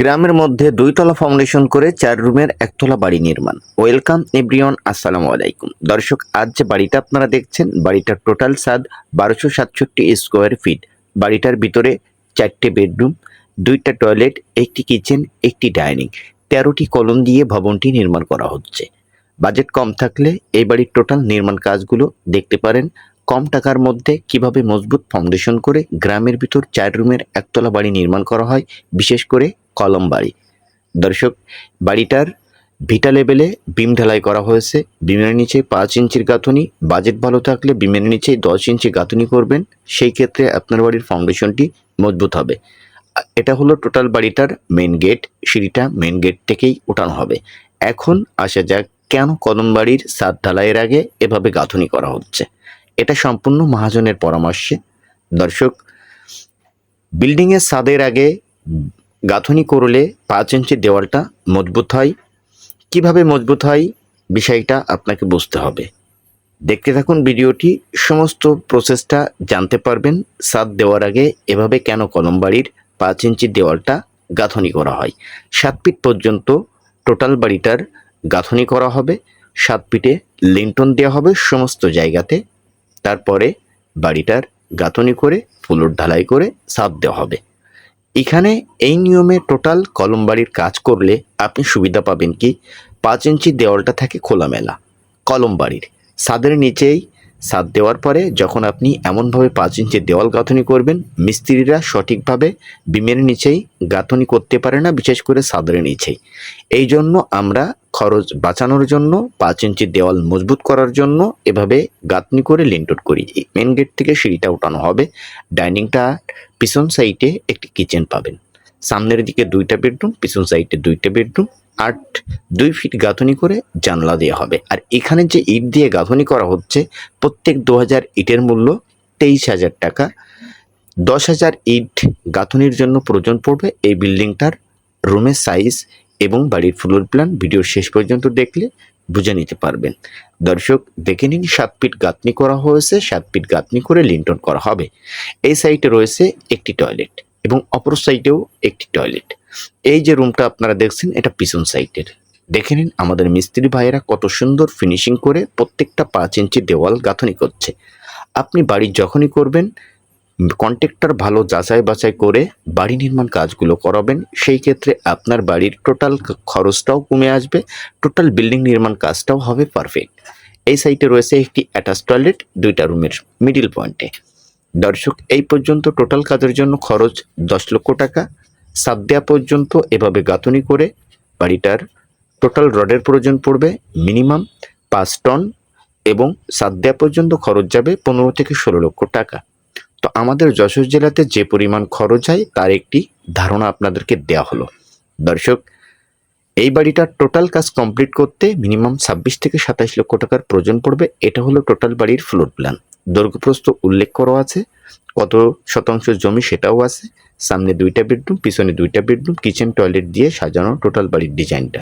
গ্রামের মধ্যে দুইতলা ফাউন্ডেশন করে চার রুমের একতলা বাড়ি নির্মাণ। ওয়েলকাম এভরিওয়ান আসসালামু আলাইকুম। দর্শক, আজ যে বাড়িটা আপনারা দেখছেন, বাড়িটার টোটাল সাদ বারোশো সাতষট্টি স্কোয়ার ফিট বাড়িটার ভিতরে চারটে বেডরুম দুইটা টয়লেট একটি কিচেন একটি ডাইনিং তেরোটি কলম দিয়ে ভবনটি নির্মাণ করা হচ্ছে। বাজেট কম থাকলে এই বাড়ির টোটাল নির্মাণ কাজগুলো দেখতে পারেন। কম টাকার মধ্যে কীভাবে মজবুত ফাউন্ডেশন করে গ্রামের ভিতর চার রুমের একতলা বাড়ি নির্মাণ করা হয়, বিশেষ করে কলম বাড়ি। দর্শক, বাড়িটার ভিটা লেভেলে বিম ঢালাই করা হয়েছে। বিমের নিচে পাঁচ ইঞ্চির গাঁথনি, বাজেট ভালো থাকলে বিমের নিচে দশ ইঞ্চি গাঁথনি করবেন। সেই ক্ষেত্রে আপনার বাড়ির ফাউন্ডেশনটি মজবুত হবে। এটা হলো টোটাল বাড়িটার মেন গেট, সিঁড়িটা মেন গেট থেকেই ওঠানো হবে। এখন আসা যাক কেন কলম বাড়ির ছাদ ঢালাইয়ের আগে এভাবে গাঁথনি করা হচ্ছে। এটা সম্পূর্ণ মহাজনের পরামর্শে। দর্শক, বিল্ডিংয়ের ছাদের আগে গাঁথনি করলে পাঁচ ইঞ্চি দেওয়ালটা মজবুত হয়। কীভাবে মজবুত হয় বিষয়টা আপনাকে বুঝতে হবে। দেখতে থাকুন ভিডিওটি, সমস্ত প্রসেসটা জানতে পারবেন। সাত দেওয়ার আগে এভাবে কেন কলম বাড়ির পাঁচ ইঞ্চি দেওয়ালটা গাঁথনি করা হয়। সাত ফিট পর্যন্ত টোটাল বাড়িটার গাঁথনি করা হবে। সাত ফিটে লিন্টন দেওয়া হবে সমস্ত জায়গাতে। তারপরে বাড়িটার গাঁথনি করে, ফুলুর ঢালাই করে সাত দেওয়া হবে। এখানে এই নিয়মে টোটাল কলম বাড়ির কাজ করলে আপনি সুবিধা পাবেন কি? পাঁচ ইঞ্চি দেওয়ালটা থাকে খোলামেলা, কলম বাড়ির। ছাদের নিচেই ছাদ দেওয়ার পরে যখন আপনি এমনভাবে পাঁচ ইঞ্চি দেওয়াল গাঁথনি করবেন, মিস্ত্রিরা সঠিকভাবে বিমের নিচেই গাঁথনি করতে পারে না, বিশেষ করে ছাদের নিচেই। এই জন্য আমরা খরচ বাঁচানোর জন্য, পাঁচ ইঞ্চি দেওয়াল মজবুত করার জন্য এভাবে গাঁথনি করে লিন্টন করি। মেন গেট থেকে সিঁড়িটা উঠানো হবে। ডাইনিংটা পিছন সাইডে একটি কিচেন পাবেন। সামনের দিকে দুইটা বেডরুম, পিছন সাইডে দুইটা বেডরুম আট দুই ফিট গাঁথনি করে জানলা দেওয়া হবে। আর এখানে যে ইট দিয়ে গাঁথনি করা হচ্ছে, প্রত্যেক দু হাজার ইটের মূল্য তেইশ হাজার টাকা। দশ হাজার ইট গাঁথনির জন্য প্রয়োজন পড়বে এই বিল্ডিংটার রুমের সাইজ এবং বাড়ির ফ্লোর প্ল্যান। ভিডিওর শেষ পর্যন্ত দেখলে বুঝে নিতে পারবেন। দর্শক, দেখে নিন, সাত ফিট গাঁথনি করা হয়েছে, সাত ফিট গাঁথনি করে লিন্টন করা হবে। এই সাইটে রয়েছে একটি টয়লেট। এবং অপর সাইডেও একটি টয়লেট। এই যে রুমটা আপনারা দেখছেন, এটা পিছন সাইডের দেখে নিন আমাদের মিস্ত্রি ভাইয়েরা কত সুন্দর ফিনিশিং করে প্রত্যেকটা পাঁচ ইঞ্চি দেওয়াল গাঁথনি করছে। আপনি বাড়ি যখনই করবেন, কন্ট্রাক্টর ভালো যাচাই বাছাই করে বাড়ি নির্মাণ কাজগুলো করাবেন। সেই ক্ষেত্রে আপনার বাড়ির টোটাল খরচটাও কমে আসবে, টোটাল বিল্ডিং নির্মাণ কাজটাও হবে পারফেক্ট। এই সাইটে রয়েছে একটি অ্যাটাচ টয়লেট, দুইটা রুমের মিডিল পয়েন্টে। দর্শক, এই পর্যন্ত টোটাল কাজের জন্য খরচ দশ লক্ষ টাকা। সাত দেওয়া পর্যন্ত এভাবে গাঁথনি করে বাড়িটার টোটাল রডের প্রয়োজন পড়বে মিনিমাম পাঁচ টন এবং সাত দেওয়া পর্যন্ত খরচ যাবে পনেরো থেকে ষোলো লক্ষ টাকা। তো আমাদের যশোর জেলাতে যে পরিমাণ খরচ হয় তার একটি ধারণা আপনাদেরকে দেওয়া হলো। দর্শক এই বাড়িটার টোটাল কাজ কমপ্লিট করতে মিনিমাম ছাব্বিশ থেকে সাতাশ লক্ষ টাকার প্রয়োজন পড়বে। এটা হলো টোটাল বাড়ির ফ্লোর প্ল্যান দৈর্ঘ্যপ্রস্থ উল্লেখ করা আছে। কত শতাংশ জমি সেটাও আছে। সামনে দুইটা বেডরুম পিছনে দুইটা বেডরুম কিচেন টয়লেট দিয়ে সাজানো টোটাল বাড়ির ডিজাইনটা